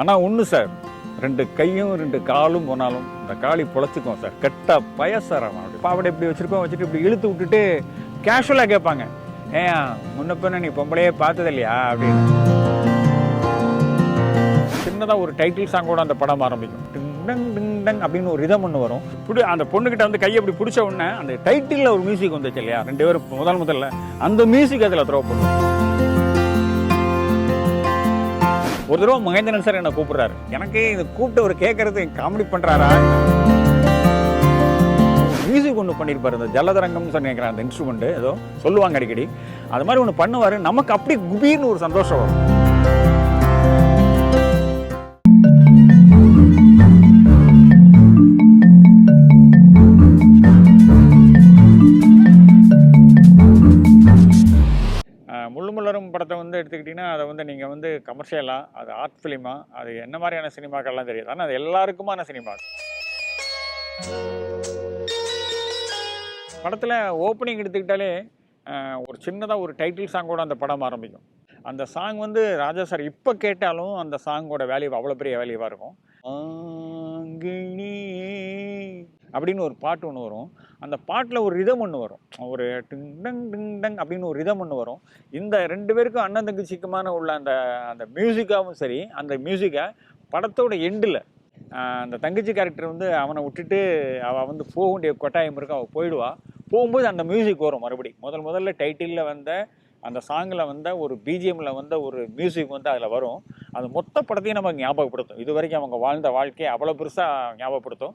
ஆனால் ஒன்று சார் ரெண்டு கையும் ரெண்டு காலும் போனாலும் இந்த காளி பொழைச்சிக்கும் சார். கெட்ட பயசாரம் அப்படி பாவடை இப்படி வச்சுருக்கோம் வச்சுட்டு இப்படி இழுத்து விட்டுட்டு கேஷுவலாக கேட்பாங்க. ஏன் முன்ன பின்ன நீ பொம்பளையே பார்த்தது இல்லையா? அப்படின்னு. சின்னதாக ஒரு டைட்டில் சாங்கோட அந்த படம் ஆரம்பிக்கும். டிங் டங் டிங் டங் அப்படின்னு ஒரு ரிதம் ஒன்று வரும். பிடி அந்த பொண்ணுக்கிட்ட வந்து கையை அப்படி பிடிச்ச உடனே அந்த டைட்டிலில் ஒரு மியூசிக் வந்துச்சு இல்லையா? ரெண்டு பேரும் முதல் முதல்ல அந்த மியூசிக் அதில் த்ரோ பண்ணுவோம் ஒரு தடவை மகேந்திரன் சார் என்னை கூப்பிடுறாரு. எனக்கு இதை கூப்பிட்டு அவர் கேட்கறது காமெடி பண்ணுறாரா மியூசிக் ஒன்று பண்ணியிருப்பார் இந்த ஜலதரங்கம்னு சொல்லி நினைக்கிறேன் அந்த இன்ஸ்ட்ருமெண்ட்டு ஏதோ சொல்லுவாங்க அடிக்கடி. அது மாதிரி ஒன்று பண்ணுவார். நமக்கு அப்படி குபீர்னு ஒரு சந்தோஷம் வரும். பார்த்தீங்கன்னா அதை வந்து நீங்கள் வந்து கமர்ஷியலாக அது ஆர்ட் ஃபிலிமா அது என்ன மாதிரியான சினிமாக்கள்லாம் தெரியாது. ஆனால் அது எல்லாருக்குமான சினிமா படத்தில் ஓப்பனிங் எடுத்துக்கிட்டாலே ஒரு சின்னதாக ஒரு டைட்டில் சாங்கோட அந்த படம் ஆரம்பிக்கும். அந்த சாங் வந்து ராஜா சார் இப்போ கேட்டாலும் அந்த சாங்கோட வேல்யூ அவ்வளோ பெரிய வேல்யூவாக இருக்கும். அப்படின்னு ஒரு பாட்டு ஒன்று வரும். அந்த பாட்டில் ஒரு ரிதம் ஒன்று வரும். ஒரு டிங் டங் டிங் டங் அப்படின்னு ஒரு ரிதம் ஒன்று வரும். இந்த ரெண்டு பேருக்கும் அண்ணன் தங்கச்சிக்குமான உள்ள அந்த அந்த மியூசிக்காகவும் சரி அந்த மியூசிக்கை படத்தோட எண்டில் அந்த தங்கச்சி கேரக்டர் வந்து அவனை விட்டுட்டு அவள் வந்து போக வேண்டிய கொட்டாயம் இருக்கு அவள் போயிடுவா. போகும்போது அந்த மியூசிக் வரும் மறுபடி முதல் முதல்ல டைட்டிலில் வந்த அந்த சாங்கில் வந்த ஒரு பிஜிஎம்மில் வந்த ஒரு மியூசிக் வந்து அதில் வரும். அது மொத்த படத்தையும் நமக்கு ஞாபகப்படுத்தும். இது வரைக்கும் அவங்க வாழ்ந்த வாழ்க்கையை அவ்வளோ பெருசாக ஞாபகப்படுத்தும்.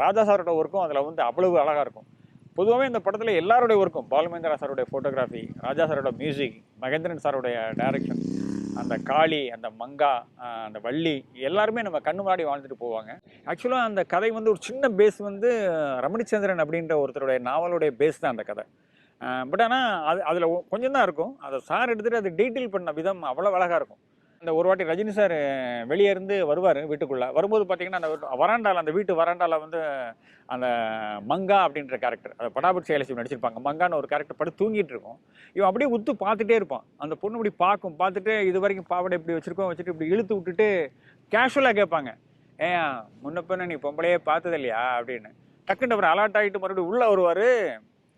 ராஜா சாரோட ஒர்க்கும் அதில் வந்து அவ்வளவு அழகாக இருக்கும். பொதுவாகவே இந்த படத்தில் எல்லாருடைய ஒர்க்கும் பாலுமேந்திரா சாருடைய ஃபோட்டோகிராஃபி ராஜா சாரோட மியூசிக் மகேந்திரன் சாருடைய டைரக்ஷன் அந்த காளி அந்த மங்கா அந்த வள்ளி எல்லாருமே நம்ம கண்ணு முன்னாடி வாழ்ந்துட்டு போவாங்க. ஆக்சுவலாக அந்த கதை வந்து ஒரு சின்ன பேஸ் வந்து ரமணிச்சந்திரன் அப்படின்ற ஒருத்தருடைய நாவலுடைய பேஸ் தான் அந்த கதை. பட் ஆனால் அது அதில் கொஞ்சம் தான் இருக்கும். அதை சார் எடுத்துகிட்டு அது டீட்டெயில் பண்ண விதம் அவ்வளோ அழகாக இருக்கும். இந்த ஒரு வாட்டி ரஜினி சார் வெளியே இருந்து வருவார் வீட்டுக்குள்ளே. வரும்போது பார்த்தீங்கன்னா அந்த வராண்டால அந்த வீட்டு வராண்டால வந்து அந்த மங்கா அப்படின்ற கேரக்டர் அதை படாபட் செயலட்சுமி நடிச்சிருப்பாங்க. மங்கான்னு ஒரு கேரக்டர் படுத்து தூங்கிட்டு இருக்கும். இவன் அப்படியே உத்து பார்த்துட்டே இருப்பான். அந்த பொண்ணு இப்படி பார்க்கும் பார்த்துட்டு இது வரைக்கும் பாவடை இப்படி வச்சிருக்கோம் வச்சுட்டு இப்படி இழுத்து விட்டுட்டு கேஷுவலாக கேட்பாங்க. ஏன் முன்ன பின்ன நீ பொம்பளையே பார்த்தது இல்லையா? அப்படின்னு. டக்குன்னு அவர் அலர்ட் ஆகிட்டு மறுபடியும் உள்ளே வருவார்.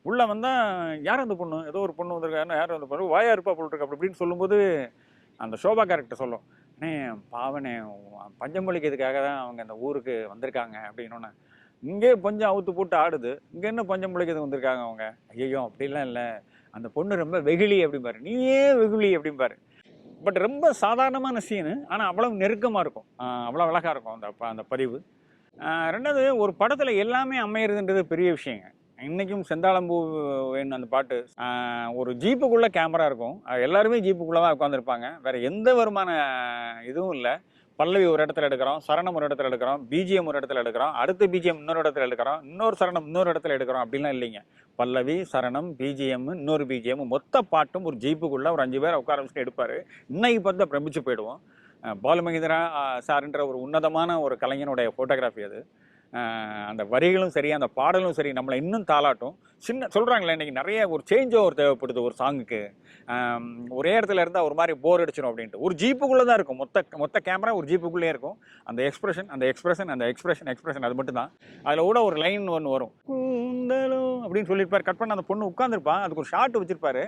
உள்ளே வந்தால் யார் அந்த பொண்ணு? ஏதோ ஒரு பொண்ணு வந்திருக்காருன்னா யார் அந்த பொண்ணு? வாயா இருப்பா போட்டுருக்கு அப்படி அப்படின்னு சொல்லும்போது அந்த சோபா கேரக்டர் சொல்லும் அண்ணே பாவனே பஞ்சமொழிக்கிறதுக்காக தான் அவங்க அந்த ஊருக்கு வந்திருக்காங்க அப்படின்னோன்னே இங்கே பஞ்சம் அவுத்து போட்டு ஆடுது. இங்கே என்ன பஞ்சம் முளைக்கிறது வந்திருக்காங்க அவங்க? ஐயோ அப்படிலாம் இல்லை. அந்த பொண்ணு ரொம்ப வெகுளி அப்படிம்பாரு. நீயே வெகுளி அப்படிம்பாரு. பட் ரொம்ப சாதாரணமான சீனு ஆனால் அவ்வளவு நெருக்கமாக இருக்கும். அவ்வளோ அழகாக இருக்கும் அந்த ப- அந்த பதிவு. ரெண்டாவது ஒரு படத்தில் எல்லாமே அமையிறதுன்றது பெரிய விஷயங்க. இன்றைக்கும் செந்தாளம்பூ வேணும் அந்த பாட்டு. ஒரு ஜீப்புக்குள்ளே கேமரா இருக்கும். அது எல்லாருமே ஜீப்புக்குள்ளே தான் உட்காந்துருப்பாங்க வேறு எந்த வருமான இதுவும் இல்லை. பல்லவி ஒரு இடத்துல எடுக்கிறோம் சரணம் ஒரு இடத்துல எடுக்கிறோம் பிஜிஎம் ஒரு இடத்துல எடுக்கிறோம் அடுத்த பிஜிஎம் இன்னொரு இடத்துல எடுக்கிறோம் இன்னொரு சரணம் இன்னொரு இடத்துல எடுக்கிறோம் அப்படிலாம் இல்லைங்க. பல்லவி சரணம் பிஜிஎம் இன்னொரு பிஜிஎம் மொத்த பாட்டும் ஒரு ஜீப்புக்குள்ளே ஒரு அஞ்சு பேர் உட்கார வச்சுட்டு எடுப்பார். இன்னைக்கு பார்த்து பிரமிச்சு போயிடுவோம். பாலுமகேந்திரா சார்ன்ற ஒரு உன்னதமான ஒரு கலைஞனுடைய ஃபோட்டோகிராஃபி அது. அந்த வரிகளும் சரி அந்த பாடலும் சரி நம்மளை இன்னும் தாளாட்டும். சின்ன சொல்கிறாங்களே இன்னைக்கு நிறைய ஒரு சேஞ்ச் ஓவர் தேவைப்படுது ஒரு சாங்குக்கு ஒரே இடத்துல இருந்தால் ஒரு மாதிரி போர் அடிச்சிடும் அப்படின்ட்டு. ஒரு ஜீப்புக்குள்ளே தான் இருக்கும். மொத்த மொத்த கேமரா ஒரு ஜீப்புக்குள்ளே இருக்கும். அந்த எக்ஸ்பிரஷன் அந்த எக்ஸ்பிரஷன் அந்த எக்ஸ்பிரஷன் எக்ஸ்பிரஷன் அது மட்டும் தான் அதில் கூட ஒரு லைன் ஒன்று வரும். கூந்தலும் அப்படின்னு சொல்லியிருப்பார். கட் பண்ண அந்த பொண்ணு உட்காந்துருப்பான் அதுக்கு ஒரு ஷார்ட் வச்சிருப்பாரு.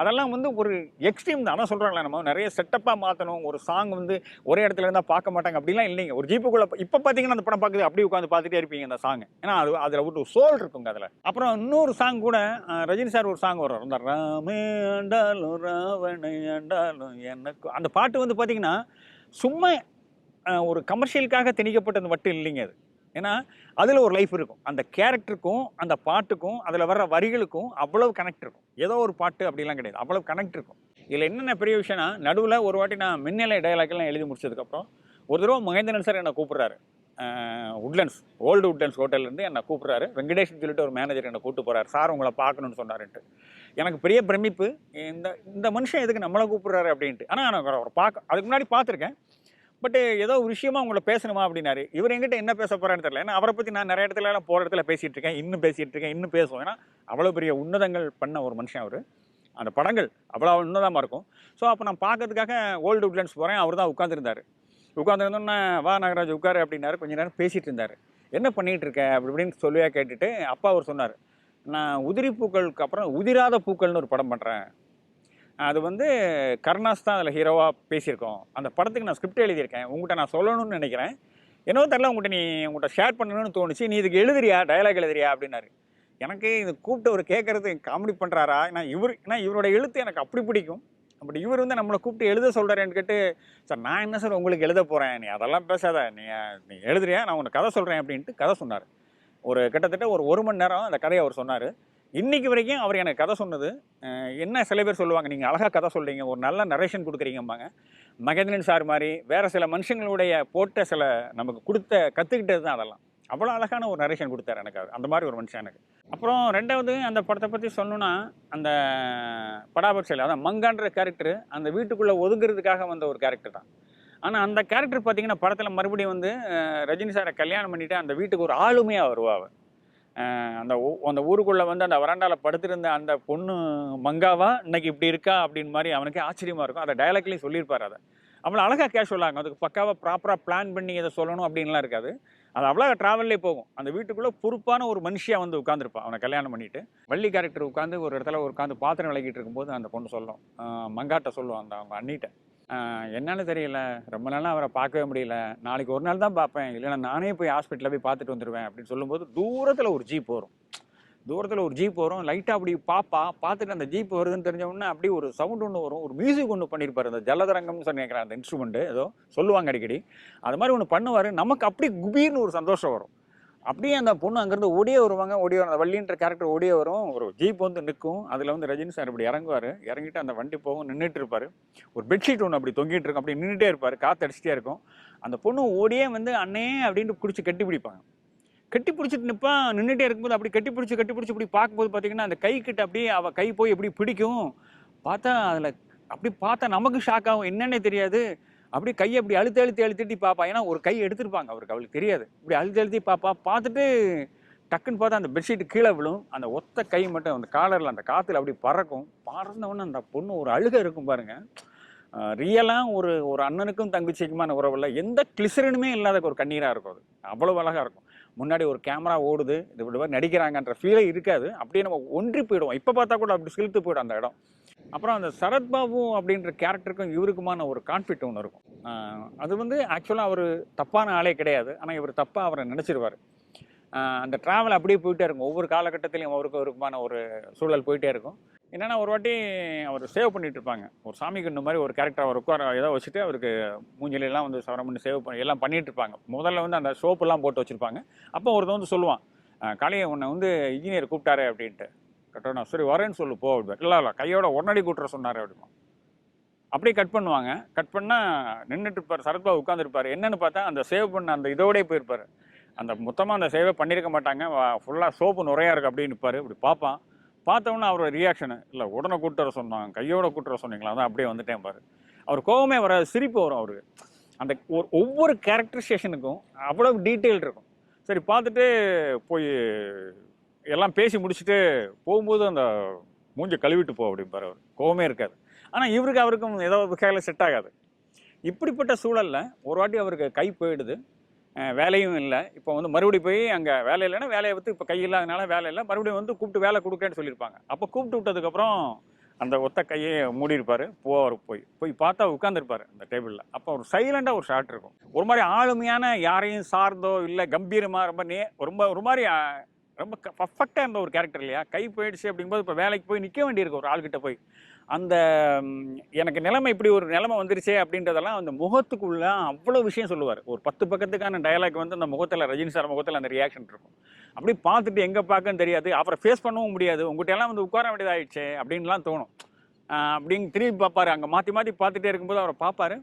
அதெல்லாம் வந்து ஒரு எக்ஸ்ட்ரீம் தான். சொல்கிறாங்களே நம்ம நிறைய செட்டப்பாக மாற்றணும் ஒரு சாங் வந்து ஒரே இடத்துல இருந்தால் பார்க்க மாட்டாங்க. அப்படிலாம் இல்லைங்க. ஒரு ஜீப்புக்குள்ளே இப்போ பார்த்தீங்கன்னா அந்த படம் பார்க்குது அப்படியே உட்காந்து பார்த்துட்டே இருப்பீங்க அந்த சாங் ஏன்னா அது அதில் ஒரு சோல் இருக்குங்க அதில். அப்புறம் இன்னொரு சாங் கூட ரஜினி சார் ஒரு சாங் வரும் அந்த ராமே ஆண்டாலும் ராவணை ஆண்டாலும் எனக்கு அந்த பாட்டு வந்து பார்த்தீங்கன்னா சும்மா ஒரு கமர்ஷியலுக்காக திணிக்கப்பட்டது மட்டும் இல்லைங்க அது. ஏன்னா அதில் ஒரு லைஃப் இருக்கும். அந்த கேரக்டருக்கும் அந்த பாட்டுக்கும் அதில் வர்ற வரிகளுக்கும் அவ்வளவு கனெக்ட் இருக்கும். ஏதோ ஒரு பாட்டு அப்படிலாம் கிடையாது. அவ்வளவு கனெக்ட் இருக்கும். இதில் என்னென்ன பெரிய விஷயம்னா நடுவில் ஒரு வாட்டி நான் மின்னலை டயலாக்லாம் எழுதி முடிச்சதுக்கப்புறம் ஒரு தடவை மகேந்திரன் சார் என்னை கூப்பிட்றாரு. உட்லண்ட்ஸ் ஓல்டு உட்லண்ட்ஸ் ஹோட்டல்லேருந்து என்னை கூப்பிட்றாரு. வெங்கடேஷ்னு சொல்லிட்டு ஒரு மேனேஜர் என்னை கூப்பிட்டு போகிறார் சார் உங்களை பார்க்கணும்னு சொன்னாருன்ட்டு. எனக்கு பெரிய பிரமிப்பு இந்த இந்த மனுஷன் எதுக்கு நம்மளை கூப்பிட்றாரு அப்படின்ட்டு. ஆனால் நான் அவரை பார்க்க அதுக்கு முன்னாடி பார்த்துருக்கேன். பட் ஏதோ ஒரு விஷயமா உங்களை பேசணுமா அப்படின்னாரு. இவர் எங்கிட்ட என்ன பேச போறான்னு தெரியல. ஏன்னா அவரை பற்றி நான் நிறைய இடத்துல எல்லாம் போகிற இடத்துல பேசிட்டு இருக்கேன். இன்னும் பேசிட்டு இருக்கேன். இன்னும் பேசுவோம். ஏன்னா அவ்வளோ பெரிய உன்னதங்கள் பண்ண ஒரு மனுஷன் அவர். அந்த படங்கள் அவ்வளோ உன்னதமாக இருக்கும். ஸோ அப்போ நான் பார்க்கறதுக்காக ஓல்டு உட்லண்ட்ஸ் போகிறேன் அவர் தான் உட்காந்துருந்தார் உட்காந்துருந்தோன்னே வா நாகராஜ் உட்காரு அப்படின்னாரு. கொஞ்ச நேரம் பேசிகிட்டு இருந்தார். என்ன பண்ணிகிட்டு இருக்க? அப்படி இப்படின்னு சொல்லியா கேட்டுட்டு அப்பா அவர் சொன்னார். நான் உதிரி பூக்களுக்கு அப்புறம் உதிராத பூக்கள்னு ஒரு படம் பண்ணுறேன் அது வந்து கருணாஸ் தான் அதில் ஹீரோவாக பேசியிருக்கோம். அந்த படத்துக்கு நான் ஸ்கிரிப்ட் எழுதியிருக்கேன். உங்கள்கிட்ட நான் சொல்லணும்னு நினைக்கிறேன். என்னவோ தெரில உங்கள்கிட்ட நீ உங்கள்கிட்ட ஷேர் பண்ணணும்னு தோணுச்சு. நீ இதுக்கு எழுதுறியா? டயலாக் எழுதுறியா? அப்படின்னாரு. எனக்கு இது கூப்பிட்டு அவர் கேட்குறது காமெடி பண்ணுறாரா நான் இவர் ஏன்னா இவரோட எழுத்து எனக்கு அப்படி பிடிக்கும். அப்படி இவர் வந்து நம்மளை கூப்பிட்டு எழுத சொல்கிறாரேன்னு கேட்டு சார் நான் என்ன சார் உங்களுக்கு எழுத போகிறேன் நீ அதெல்லாம் பேசாத. நீ நீ எழுதுறியா? நான் உனக்கு கதை சொல்கிறேன் அப்படின்ட்டு கதை சொன்னார். ஒரு கிட்டத்தட்ட ஒரு ஒரு மணி நேரம் அந்த கதையை அவர் சொன்னார். இன்னைக்கு வரைக்கும் அவர் எனக்கு கதை சொன்னது. என்ன சில பேர் சொல்லுவாங்க நீங்கள் அழகாக கதை சொல்கிறீங்க ஒரு நல்ல நரேஷன் கொடுக்குறீங்கம்பாங்க. மகேந்திரன் சார் மாதிரி வேறு சில மனுஷங்களுடைய போட்ட சில நமக்கு கொடுத்த கற்றுக்கிட்டது தான் அதெல்லாம். அவ்வளோ அழகான ஒரு நரேஷன் கொடுத்தாரு எனக்கு அவர். அந்த மாதிரி ஒரு மனுஷன் எனக்கு. அப்புறம் ரெண்டாவது அந்த படத்தை பற்றி சொல்லணும்னா அந்த படாபட்சியில் அதான் மங்கான்ற கேரக்டர் அந்த வீட்டுக்குள்ளே ஒதுங்கிறதுக்காக வந்த ஒரு கேரக்டர் தான். ஆனால் அந்த கேரக்டர் பார்த்தீங்கன்னா படத்தில் மறுபடியும் வந்து ரஜினி சாரை கல்யாணம் பண்ணிவிட்டு அந்த வீட்டுக்கு ஒரு ஆளுமையாக வருவா அவ. அந்த ஊ- அந்த ஊருக்குள்ளே வந்து அந்த வராண்டாவில் படுத்திருந்த அந்த பொண்ணு மங்காவா இன்னைக்கு இப்படி இருக்கா? அப்படின்னு மாதிரி அவனுக்கே ஆச்சரியமாக இருக்கும். அதை டயலாக்லேயும் சொல்லியிருப்பார் அதை. அவ்வளோ அழகாக கேஷுவலாங்க அதுக்கு பக்காவாக ப்ராப்பராக பிளான் பண்ணி இதை சொல்லணும் அப்படின்லாம் இருக்காது. அது அவ்வளோ ட்ராவல்லே போகும். அந்த வீட்டுக்குள்ளே பொறுப்பான ஒரு மனுஷியாக வந்து உட்காந்துருப்பான் அவனை கல்யாணம் பண்ணிட்டு. வள்ளி கேரக்டர் உட்காந்து ஒரு இடத்துல உட்காந்து பாத்திரம் விளக்கிட்டு இருக்கும்போது அந்த பொண்ணு சொல்லும். மங்காட்டை மங்காட்ட சொல்லுவான் அந்த அவங்க அண்ணிட்ட. என்னன்னு தெரியல. ரொம்ப நாளாக அவரை பார்க்கவே முடியல. நாளைக்கு ஒரு நாள் தான் பார்ப்பேன். இல்லைன்னா நானே போய் ஹாஸ்பிட்டலில் போய் பார்த்துட்டு வந்துடுவேன் அப்படின்னு சொல்லும்போது தூரத்தில் ஒரு ஜீப் வரும். தூரத்தில் ஒரு ஜீப் வரும். லைட்டாக அப்படி பாப்பா பார்த்துட்டு அந்த ஜீப் வருதுன்னு தெரிஞ்ச அப்படி அப்படியே ஒரு சவுண்ட் ஒன்று வரும். ஒரு மியூசிக் ஒன்று பண்ணியிருப்பார் அந்த ஜலதரங்கம்னு சொல்லி நினைக்கிறேன் அந்த இன்ஸ்ட்ருமெண்ட்டு ஏதோ சொல்லுவாங்க அடிக்கடி. அது மாதிரி ஒன்று பண்ணுவார். நமக்கு அப்படி குபீர்னு ஒரு சந்தோஷம் வரும். அப்படியே அந்த பொண்ணு அங்கேருந்து ஓடியே வருவாங்க ஓடியே வரும். அந்த வள்ளின்ற கேரக்டர் ஓடியே வரும். ஒரு ஜீப் வந்து நிற்கும். அதில் வந்து ரஜினி சார் இப்படி இறங்குவார். இறங்கிட்டு அந்த வண்டி போகும் நின்றுட்டு இருப்பார். ஒரு பெட்ஷீட் ஒன்று அப்படி தொங்கிட்டு இருக்கும். அப்படி நின்றுட்டே இருப்பார். காற்று அடிச்சிட்டே இருக்கும். அந்த பொண்ணு ஓடியே வந்து அண்ணே அப்படின்ட்டு பிடிச்சி கட்டி பிடிப்பாங்க. கட்டி பிடிச்சிட்டு நிற்பான் நின்றுட்டே இருக்கும்போது அப்படி கட்டி பிடிச்சி கட்டி பிடிச்சி இப்படி பார்க்கும்போது பார்த்தீங்கன்னா அந்த கை கிட்ட அப்படியே அவள் கை போய் எப்படி பிடிக்கும். பார்த்தா அதில் அப்படி பார்த்தா நமக்கு ஷாக் ஆகும். என்னன்னே தெரியாது. அப்படி கையை அப்படி அழுத்தி அழுத்தி அழுத்திட்டு பார்ப்பா ஏன்னா ஒரு கை எடுத்திருப்பாங்க அவருக்கு. அவளுக்கு தெரியாது. இப்படி அழுத்தி அழுத்தி பார்ப்பா பார்த்துட்டு டக்குன்னு பார்த்தா அந்த பெட்ஷீட் கீழே விழும். அந்த ஒத்த கை மட்டும் அந்த காலரில் அந்த காற்றுல அப்படி பறக்கும். பறந்தவொன்னே அந்த பொண்ணு ஒரு அழுகை இருக்கும் பாருங்க. ரியலாக ஒரு ஒரு அண்ணனுக்கும் தங்கச்சிக்குமான உறவில் எந்த கிளிசரனுமே இல்லாத ஒரு கண்ணீராக இருக்கும் அது. அவ்வளோ அழகாக இருக்கும். முன்னாடி ஒரு கேமரா ஓடுது. இது இப்படி நடிக்கிறாங்கன்ற ஃபீலே இருக்காது. அப்படியே நம்ம ஒன்றி போயிடுவோம். இப்போ பார்த்தா கூட அப்படி சிலுத்து போயிடும் அந்த இடம். அப்புறம் அந்த சரத்பாபு அப்படின்ற கேரக்டருக்கும் இவருக்குமான ஒரு கான்ஃபிளிக் ஒன்று இருக்கும். அது வந்து ஆக்சுவலாக அவர் தப்பான ஆளே கிடையாது. ஆனால் இவர் தப்பாக அவரை நினச்சிருவார். அந்த ட்ராவல் அப்படியே போயிட்டே இருக்கும். ஒவ்வொரு காலகட்டத்திலையும் அவருக்கு அவருக்குமான ஒரு சூழல் போயிட்டே இருக்கும். என்னென்னா ஒரு வாட்டி அவர் சேவ் பண்ணிட்டு இருப்பாங்க. ஒரு சாமி கண்ணு மாதிரி ஒரு கேரக்டர் அவர் உட்கார ஏதோ வச்சுட்டு அவருக்கு மூஞ்சிலெல்லாம் வந்து சவரம் பண்ணி சேவ் பண்ணி எல்லாம் பண்ணிட்டு இருப்பாங்க. முதல்ல வந்து அந்த சோப்பெல்லாம் போட்டு வச்சுருப்பாங்க. அப்போ ஒருத்தன் வந்து சொல்லுவான் காலையை உன்னை வந்து இன்ஜினியர் கூப்பிட்டாரு அப்படின்ட்டு. கட்டணா சரி வரேன்னு சொல்லு போ அப்படி இல்லை இல்லை கையோட உடனடி கூட்டுற சொன்னார் அப்படிமா அப்படியே கட் பண்ணுவாங்க. கட் பண்ணால் நின்றுட்டு இருப்பார் சரத்பாபு உட்காந்துருப்பார் என்னன்னு பார்த்தா அந்த சேவ் பண்ண அந்த இதோடய போயிருப்பார். அந்த மொத்தமாக அந்த சேவை பண்ணியிருக்க மாட்டாங்க. ஃபுல்லாக சோப்பு நிறையா இருக்குது அப்படின்னு இருப்பார் இப்படி பார்ப்பான். பார்த்தவொன்னே அவரோட ரியாக்ஷனு இல்லை உடனே கூட்டுற சொன்னாங்க. கையோட கூட்டுற சொன்னீங்களா? தான் அப்படியே வந்துட்டேன் பாரு. அவர் கோவமே வராது சிரிப்பு வரும் அவருக்கு. அந்த ஒரு ஒவ்வொரு கேரக்டரைசேஷனுக்கும் அவ்வளோ டீட்டெயில் இருக்கும். சரி பார்த்துட்டு போய் எல்லாம் பேசி முடிச்சுட்டு போகும்போது அந்த மூஞ்சை கழுவிட்டு போ அப்படிம்பார் அவர். கோவமே இருக்காது. ஆனால் இவருக்கு அவருக்கும் ஏதோ வகையில் செட் ஆகாது. இப்படிப்பட்ட சூழல்ல ஒரு வாட்டி அவருக்கு கை போயிடுது. வேலையும் இல்லை. இப்போ வந்து மறுபடியும் போய் அங்கே வேலை இல்லைன்னா வேலையை வந்து இப்போ கை இல்லாதனால வேலை இல்லை. மறுபடியும் வந்து கூப்பிட்டு வேலை கொடுக்கன்னு சொல்லியிருப்பாங்க. அப்போ கூப்பிட்டு விட்டதுக்கப்புறம் அந்த ஒத்த கையை மூடி போவார் போய். போய் பார்த்தா உட்காந்துருப்பார் அந்த டேபிளில் அப்போ ஒரு சைலண்டாக ஒரு ஷாட் இருக்கும். ஒரு மாதிரி ஆளுமையான யாரையும் சார்ந்தோ இல்லை கம்பீரமாக ரொம்ப நே ரொம்ப ஒரு மாதிரி ரொம்ப பர்ஃபெக்டாக இருந்த ஒரு கேரக்டர் இல்லையா? கை போயிடுச்சு அப்படிங்கும்போது இப்போ வேலைக்கு போய் நிற்க வேண்டியிருக்கு ஒரு ஆள்கிட்ட போய். அந்த எனக்கு நிலைமை இப்படி ஒரு நிலைமை வந்துருச்சே அப்படின்றதெல்லாம் அந்த முகத்துக்குள்ள அவ்வளோ விஷயம் சொல்லுவார். ஒரு பத்து பக்கத்துக்கான டயலாக் வந்து அந்த முகத்தில் ரஜினி சார் முகத்தில் அந்த ரியாக்ஷன் இருக்கும். அப்படி பார்த்துட்டு எங்கே பார்க்கன்னு தெரியாது. அப்புறம் ஃபேஸ் பண்ணவும் முடியாது. உங்கள்கிட்ட எல்லாம் வந்து உட்கார வேண்டியதாகிடுச்சே அப்படின்லாம் தோணும். அப்படின்னு திரும்பி பார்ப்பாரு. அங்கே மாற்றி மாற்றி பார்த்துட்டே இருக்கும்போது அவரை பார்ப்பாரு.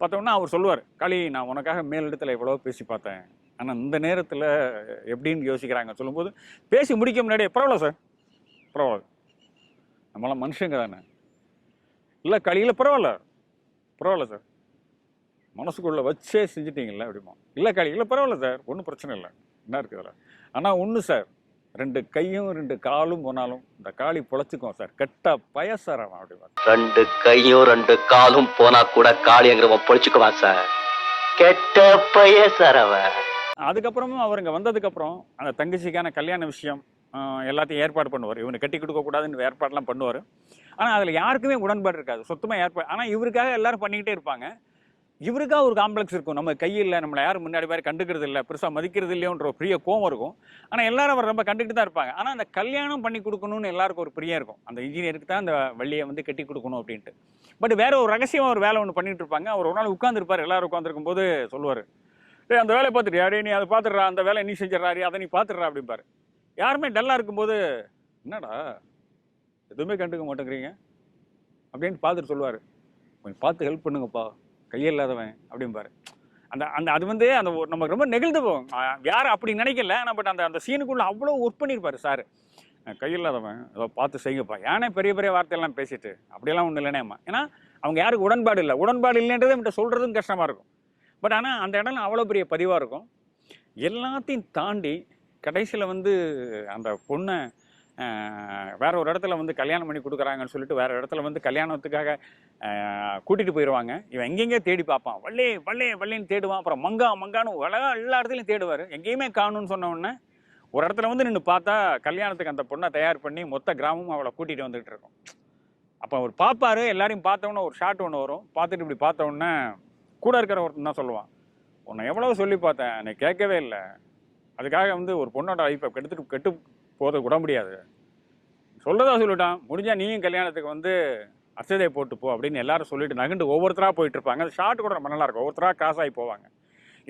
பார்த்தோன்னா அவர் சொல்லுவார் களி நான் உனக்காக மேலிடத்தில் எவ்வளோ பேசி பார்த்தேன். ஆனால் இந்த நேரத்தில் எப்படின்னு யோசிக்கிறாங்க சொல்லும்போது பேசி முடிக்க முன்னாடியே பரவாயில்ல சார். பரவாயில்ல. நம்மளாம் மனுஷங்க தானே. இல்லை களியில் பரவாயில்ல. பரவாயில்ல சார். மனசுக்குள்ளே வச்சே செஞ்சிட்டிங்கள அப்படிமா. இல்லை களி இல்லை பரவாயில்ல சார். ஒன்றும் பிரச்சனை இல்லை. என்ன இருக்குது அதில் ஆனால் ஒன்று சார். ரெண்டு கையும் ரெண்டு காலும் போனாலும் இந்த காளி பொழைச்சிக்கும் சார். கெட்ட பயசார் அவன் அப்படிமா. ரெண்டு கையும் ரெண்டு காலும் போனா கூட காளிங்கிறவன் பொழிச்சுக்குவான் சார். கெட்ட பய சார் அவன் அதுக்கப்புறமும் அவர் இங்கே வந்ததுக்கப்புறம் அந்த தங்கச்சிக்கான கல்யாண விஷயம் எல்லாத்தையும் ஏற்பாடு பண்ணுவார். இவனை கட்டி கொடுக்கக்கூடாதுன்னு ஏற்பாடெல்லாம் பண்ணுவார். ஆனால் அதில் யாருக்குமே உடன்பாடு இருக்காது. சுத்தமாக ஏற்பாடு ஆனால் இவருக்காக எல்லாரும் பண்ணிக்கிட்டே இருப்பாங்க. இவருக்காக ஒரு காம்ப்ளெக்ஸ் இருக்கும். நம்ம கையில் நம்மளை யாரும் முன்னாடி மாதிரி கண்டுக்கிறது இல்லை பெருசாக மதிக்கிறது இல்லையோன்ற ஒரு பெரிய கோவம் இருக்கும். ஆனால் எல்லாரும் அவர் ரொம்ப கண்டுக்கிட்டு தான் இருப்பாங்க. ஆனால் அந்த கல்யாணம் பண்ணி கொடுக்கணும்னு எல்லாருக்கும் ஒரு பிரியம் இருக்கும். அந்த இன்ஜினியருக்கு தான் அந்த வள்ளியை வந்து கட்டி கொடுக்கணும் அப்படின்ட்டு. பட் வேற ஒரு ரகசியம் ஒரு வேலை ஒன்று பண்ணிட்டு இருப்பாங்க. அவர் ஒரு நாள் உட்காந்துருப்பார் எல்லாரும் உட்காந்துருக்கும் போது சொல்லுவார் டேய் அந்த வேலையை பார்த்துட்டு யாரே நீ அதை பார்த்துடுறா அந்த வேலையை நீ செஞ்சிடறாரு அதை நீ பார்த்துடுறா அப்படிம்பாரு யாருமே டல்லாக இருக்கும்போது என்னடா எதுவுமே கண்டுக்க மாட்டேங்கிறீங்க? அப்படின்னு பார்த்துட்டு சொல்லுவார். கொஞ்சம் பார்த்து ஹெல்ப் பண்ணுங்கப்பா கையில்லாதவன் அப்படிம்பாரு அந்த அந்த அது வந்து அந்த ஒரு- நமக்கு ரொம்ப நெகிழ்ந்து போவோம். யாரும் அப்படி நினைக்கல ஆனால் பட் அந்த அந்த சீனுக்குள்ளே அவ்வளோ ஒர்க் பண்ணியிருப்பாரு சார் கையில்லாதவன் ஏதோ பார்த்து செய்யுங்கப்பா. ஏனே பெரிய பெரிய வார்த்தையெல்லாம் பேசிட்டு அப்படியெல்லாம் ஒன்றும் இல்லைனேம்மா. ஏன்னா அவங்க யாருக்கு உடன்பாடு இல்லை. உடன்பாடு இல்லைன்றது இவன்கிட்ட சொல்கிறதும் கஷ்டமாக இருக்கும். பட் ஆனால் அந்த இடம் அவ்வளோ பெரிய பதிவாக இருக்கும். எல்லாத்தையும் தாண்டி கடைசியில் வந்து அந்த பொண்ணை வேற ஒரு இடத்துல வந்து கல்யாணம் பண்ணி கொடுக்குறாங்கன்னு சொல்லிட்டு வேற இடத்துல வந்து கல்யாணத்துக்காக கூட்டிகிட்டு போயிடுவாங்க இவன் எங்கெங்கே தேடி பார்ப்பான். வள்ளே வள்ளே வள்ளின்னு தேடுவான். அப்புறம் மங்கா மங்கான்னு உலகம் எல்லா இடத்துலையும் தேடுவார். எங்கேயுமே காணும்னு சொன்ன உடனே ஒரு இடத்துல வந்து நின்று பார்த்தா கல்யாணத்துக்கு அந்த பொண்ணை தயார் பண்ணி மொத்த கிராமமும் அவளை கூட்டிகிட்டு வந்துகிட்டு இருக்கும். அப்போ அவர் பார்ப்பாரு எல்லாரையும் பார்த்தோன்னே ஒரு ஷாட் ஒன்று வரும். பார்த்துட்டு இப்படி பார்த்தவொன்னே கூட இருக்கிற ஒருத்தன் தான் சொல்லுவான். உன்னை எவ்வளோ சொல்லி பார்த்தேன் நீ கேட்கவே இல்லை. அதுக்காக வந்து ஒரு பொண்ணோட லைஃப்பை கெடுத்துட்டு கெட்டு போத விட முடியாது. சொல்லதான் சொல்லிட்டான். முடிஞ்சால் நீயும் கல்யாணத்துக்கு வந்து அசதை போட்டு போ அப்படின்னு எல்லாரும் சொல்லிட்டு நகண்டு ஒவ்வொருத்தராக போயிட்டு இருப்பாங்க. அந்த ஷார்ட் கூட ரொம்ப நல்லா இருக்கும். ஒவ்வொருத்தராக காசாகி ஆகி போவாங்க.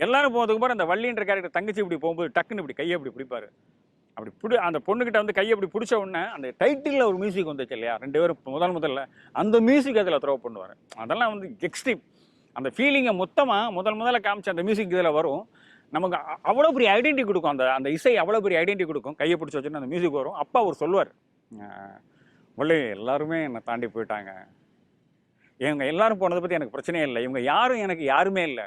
எல்லாரும் போகிறதுக்கு போகிற அந்த வள்ளின்ற கேரக்டர் தங்கச்சி இப்படி போகும்போது டக்குன்னு இப்படி கையை இப்படி பிடிப்பாரு. அப்படி பிடி அந்த பொண்ணுக்கிட்ட வந்து கையை இப்படி பிடிச்ச உடனே அந்த டைட்டிலில் ஒரு மியூசிக் வந்துச்சு இல்லையா? ரெண்டு பேரும் முதல் முதல்ல அந்த மியூசிக் அதில் த்ரோ பண்ணுவார். அதெல்லாம் வந்து எக்ஸ்ட்ரீம் அந்த ஃபீலிங்கை மொத்தமாக முதல் முதல்ல காமிச்ச அந்த மியூசிக் இதில் வரும். நமக்கு அவ்வளோ பெரிய ஐடென்டி கொடுக்கும். அந்த அந்த இசை அவ்வளோ பெரிய ஐடென்டி கொடுக்கும். கையை பிடிச்சி வச்சுன்னு அந்த மியூசிக் வரும். அப்பா அவர் சொல்லுவார் உள்ளே எல்லாருமே என்னை தாண்டி போயிட்டாங்க. இவங்க எல்லாரும் போனதை பற்றி எனக்கு பிரச்சனையே இல்லை. இவங்க யாரும் எனக்கு யாருமே இல்லை.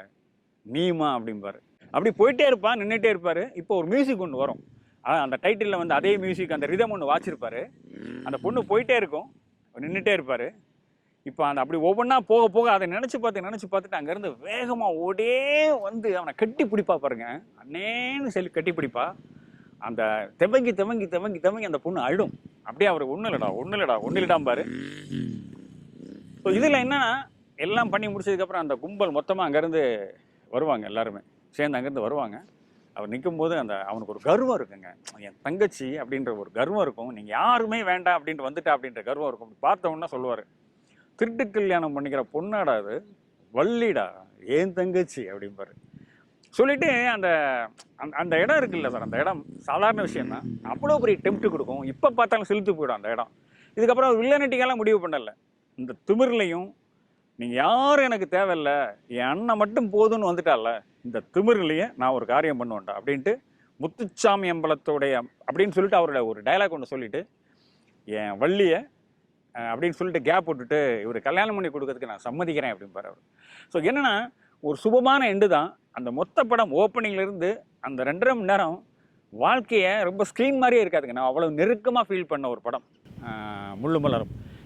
நீமா அப்படிம்பாரு. அப்படி போயிட்டே இருப்பான் நின்றுட்டே இருப்பார். இப்போ ஒரு மியூசிக் ஒன்று வரும். அந்த டைட்டிலில் வந்து அதே மியூசிக் அந்த ரிதம் ஒன்று வாச்சிருப்பார். அந்த பொண்ணு போயிட்டே இருக்கும். நின்றுட்டே இருப்பார். இப்போ அந்த அப்படி ஒவ்வொன்றா போக போக அதை நினச்சி பார்த்து நினச்சி பார்த்துட்டு அங்கேருந்து வேகமாக ஓடே வந்து அவனை கட்டி பிடிப்பா பாருங்க. அண்ணேன்னு சொல்லி கட்டி பிடிப்பா. அந்த தெவங்கி தெவங்கி தெவங்கி தெவங்கி அந்த பொண்ணு அழும். அப்படியே அவர் ஒன்றும் இல்லைடா ஒன்றும் இல்லைடா ஒன்றும் இல்லடாம்பாரு ஸோ இதில் என்னன்னா எல்லாம் பண்ணி முடிச்சதுக்கப்புறம் அந்த கும்பல் மொத்தமாக அங்கேருந்து வருவாங்க எல்லாருமே. சேர்ந்து அங்கேருந்து வருவாங்க. அவர் நிற்கும்போது அந்த அவனுக்கு ஒரு கர்வம் இருக்குங்க. என் தங்கச்சி அப்படின்ற ஒரு கர்வம் இருக்கும். நீங்கள் யாருமே வேண்டாம் அப்படின்ட்டு வந்துட்டா அப்படின்ற கர்வம் இருக்கும். அப்படி பார்த்த உடனே சொல்லுவார். திருட்டு கல்யாணம் பண்ணிக்கிற பொண்ணாடா அது? வள்ளிடா. ஏன் தங்கச்சி? அப்படிம்பாரு சொல்லிட்டு அந்த அந்த- அந்த இடம் இருக்குல்ல சார் அந்த இடம் சாதாரண விஷயம் தான் அவ்வளோ பெரிய டெம்ப்ட் கொடுக்கும். இப்போ பார்த்தாலும் செலுத்து போயிடும் அந்த இடம். இதுக்கப்புறம் வில்லனட்டிக்கெல்லாம் முடிவு பண்ணலை. இந்த திமிர்லையும் நீங்கள் யாரும் எனக்கு தேவையில்ல. என் அண்ணன் மட்டும் போதும்னு வந்துட்டால இந்த திமிர்லையே நான் ஒரு காரியம் பண்ணுவேன்டா அப்படின்ட்டு முத்துச்சாமி அம்பலத்தோடைய அப்படின்னு சொல்லிட்டு அவரோட ஒரு டயலாக் ஒன்று சொல்லிட்டு என் வள்ளியை அப்படின்னு சொல்லிட்டு கேப் விட்டுட்டு இவர் கல்யாணம் பண்ணி கொடுக்கறதுக்கு நான் சம்மதிக்கிறேன் அப்படின்னு அவர். ஸோ என்னென்னா ஒரு சுபமான எண்டு தான். அந்த மொத்த படம் ஓப்பனிங்லேருந்து அந்த ரெண்டரை மணி நேரம் வாழ்க்கையை ரொம்ப ஸ்க்ரீன் மாதிரியே இருக்காதுங்க. நான் அவ்வளோ நெருக்கமாக ஃபீல் பண்ண ஒரு படம். முள்ளு மலரும்.